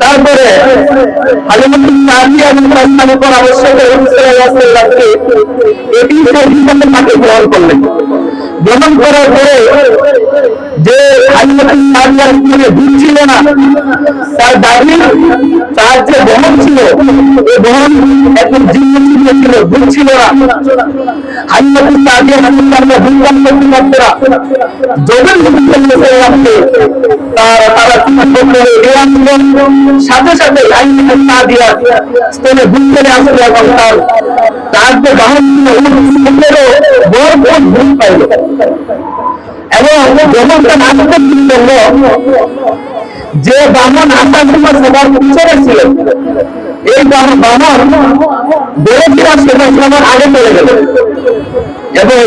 তারপরে তার যে হালিমুদ্দিন সাহাবি ছিল না, তার দাবি, তার যে বহন ছিল এই বহন একদম জীর্ণ ছিল দুধ ছিল না। হালিমুদ্দিন সাহাবি হালিমুদ্দিন দুর্গম কর্তৃপক্ষরা যোগেন সাল্লামকে তারা সাথে সাথে আইনের না দিয়া স্তনে ভুল আসলো এবং তার তার যে বাহন বড় ভুল পাইল এবং যখন তার নাটক করল যে বামন আসার সময় সবার পিছনে ছিল, এই বামন ফিরা সেটা সবার আগে চলে গেল। এবং